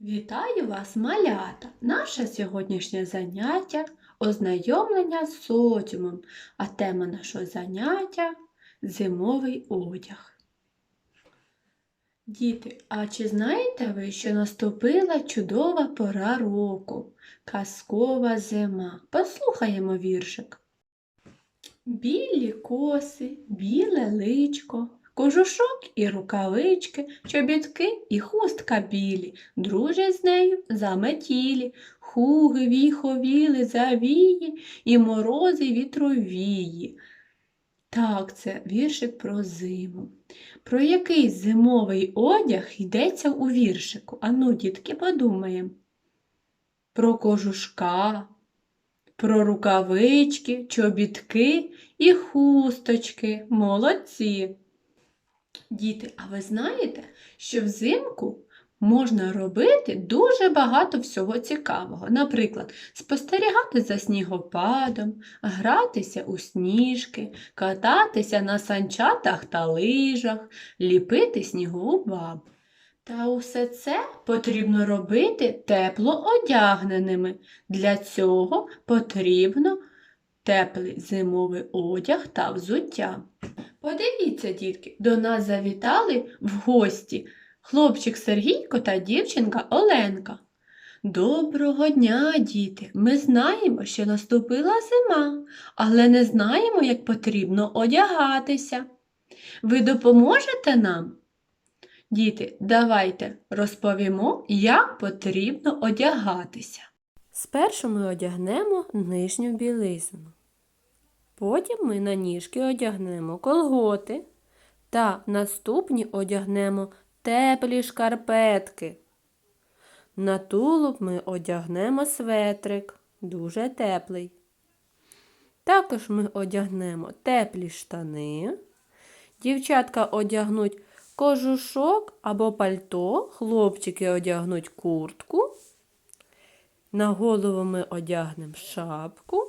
Вітаю вас, малята! Наше сьогоднішнє заняття ознайомлення з соціумом, а тема нашого заняття зимовий одяг. Діти, а чи знаєте ви, що наступила чудова пора року, казкова зима? Послухаємо віршик. Білі коси, біле личко, кожушок і рукавички, чобітки і хустка білі, дружать з нею заметілі, хуги віховіли завії і морози вітровії. Так, це віршик про зиму. Про який зимовий одяг йдеться у віршику? Ану, дітки, подумаємо. Про кожушка, про рукавички, чобітки і хусточки. Молодці. Діти, а ви знаєте, що взимку можна робити дуже багато всього цікавого. Наприклад, спостерігати за снігопадом, гратися у сніжки, кататися на санчатах та лижах, ліпити снігову бабу. Та усе це потрібно робити тепло одягненими. Для цього потрібно теплий зимовий одяг та взуття. Подивіться, дітки, до нас завітали в гості хлопчик Сергійко та дівчинка Оленка. Доброго дня, діти! Ми знаємо, що наступила зима, але не знаємо, як потрібно одягатися. Ви допоможете нам? Діти, давайте розповімо, як потрібно одягатися. Спершу ми одягнемо нижню білизну. Потім ми на ніжки одягнемо колготи та наступні одягнемо теплі шкарпетки. На тулуб ми одягнемо светрик, дуже теплий. Також ми одягнемо теплі штани. Дівчатка одягнуть кожушок або пальто, хлопчики одягнуть куртку. На голову ми одягнемо шапку,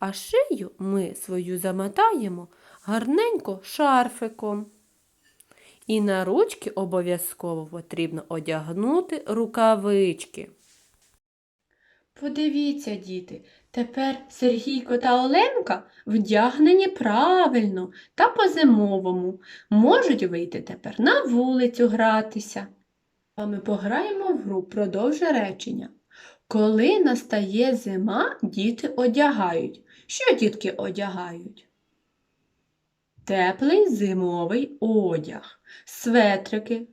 а шию ми свою замотаємо гарненько шарфиком. І на ручки обов'язково потрібно одягнути рукавички. Подивіться, діти, тепер Сергійко та Оленка вдягнені правильно та по-зимовому. Можуть вийти тепер на вулицю гратися. А ми пограємо в гру продовжи речення. Коли настає зима, діти одягають. Що дітки одягають? Теплий зимовий одяг, светрики,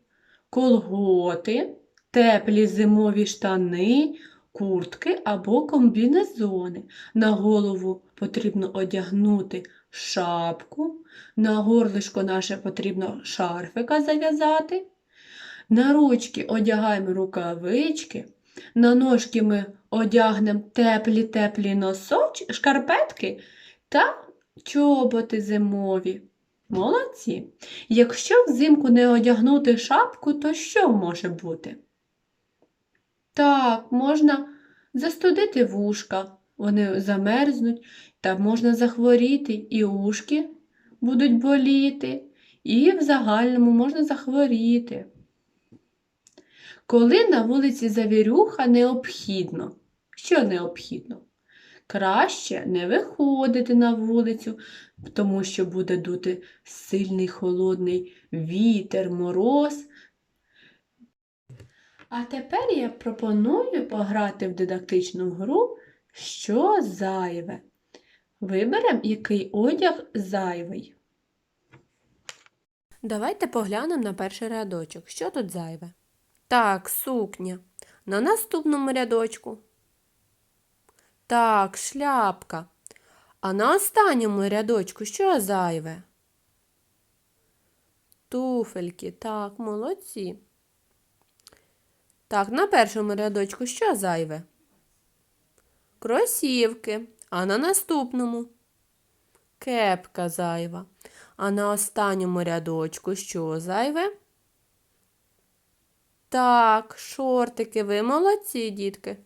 колготи, теплі зимові штани, куртки або комбінезони. На голову потрібно одягнути шапку, на горлишко наше потрібно шарфика зав'язати. На ручки одягаємо рукавички, на ножки ми одягнемо теплі-теплі носочки, шкарпетки та чоботи зимові. Молодці. Якщо взимку не одягнути шапку, то що може бути? Так, можна застудити вушка, вони замерзнуть, та можна захворіти, і ушки будуть боліти, і в загальному можна захворіти. Коли на вулиці завірюха необхідно. Що необхідно? Краще не виходити на вулицю, тому що буде дути сильний холодний вітер, мороз. А тепер я пропоную пограти в дидактичну гру, що зайве. Виберемо, який одяг зайвий. Давайте поглянемо на перший рядочок. Що тут зайве? Так, сукня. На наступному рядочку. Так, шляпка. А на останньому рядочку що зайве? Туфельки. Так, молодці. Так, на першому рядочку що зайве? Кросівки. А на наступному? Кепка зайва. А на останньому рядочку що зайве? Так, шортики, ви молодці, дітки.